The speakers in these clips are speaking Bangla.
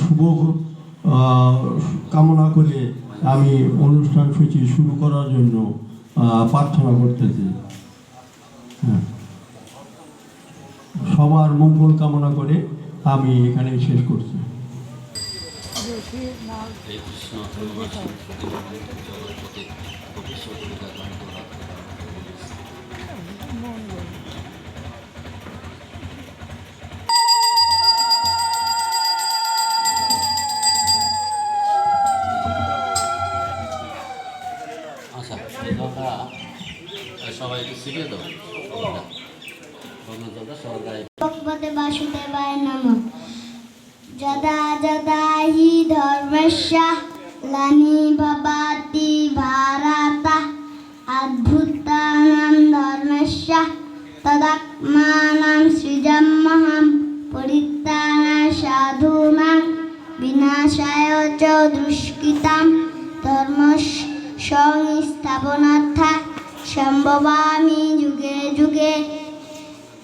শুভ কামনা করে আমি অনুষ্ঠান সূচি শুরু করার জন্য প্রার্থনা করতেছি হ্যাঁ সবার মঙ্গল কামনা করে আমি এখানে শেষ করছি কৃষ্ণ আচ্ছা জলটা সবাই একটু শিখে দাও। বাসুদেবায় নম। যদা যদা হি ধর্মস্য গ্লানি ভবাতি ভারত অদ্ভুতানাং ধর্মস্য বিনাশায় চ দুষ্কৃতাম ধর্ম সংস্থাপনার্থা সম্ভবামি যুগে যুগে।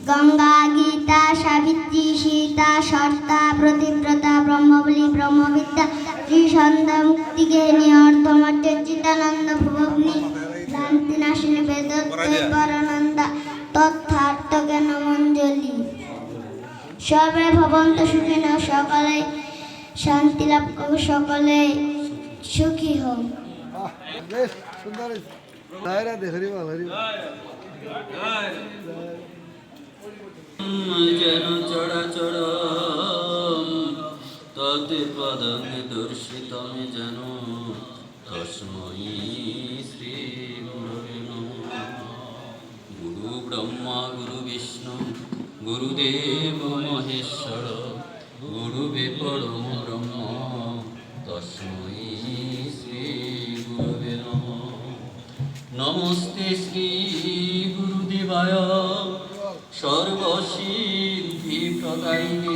গঙ্গা গীতা সাবিত্রী সীতা সর্তা প্রতিব্রতা ব্রহ্মবলী ব্রহ্মবিদ্যা ত্রিসন্ধ মুক্তিগেহিনী অর্ধমঠে চিতানন্দ ভুবগ্নি ভ্রান্তি নাশিনী বেদত্তে পরানন্দ তথার্থ জ্ঞান মঞ্জলি সর্বে ভবন্ত সুখিন সকলে শান্তি লাভ সকলে সুখী হোক। বেশ সুন্দর দে হরিবল হরিবল যেন চড়াচর ততে পদং দর্শিতম যেন তস্মৈ শ্রী গুরু ব্রহ্মা গুরু বিষ্ণু গুরুদেব মহেশ্বর গুরুবে পরম নমস্তে শ্রী গুরুদেবায়। সর্বসিদ্ধি প্রদায়িনী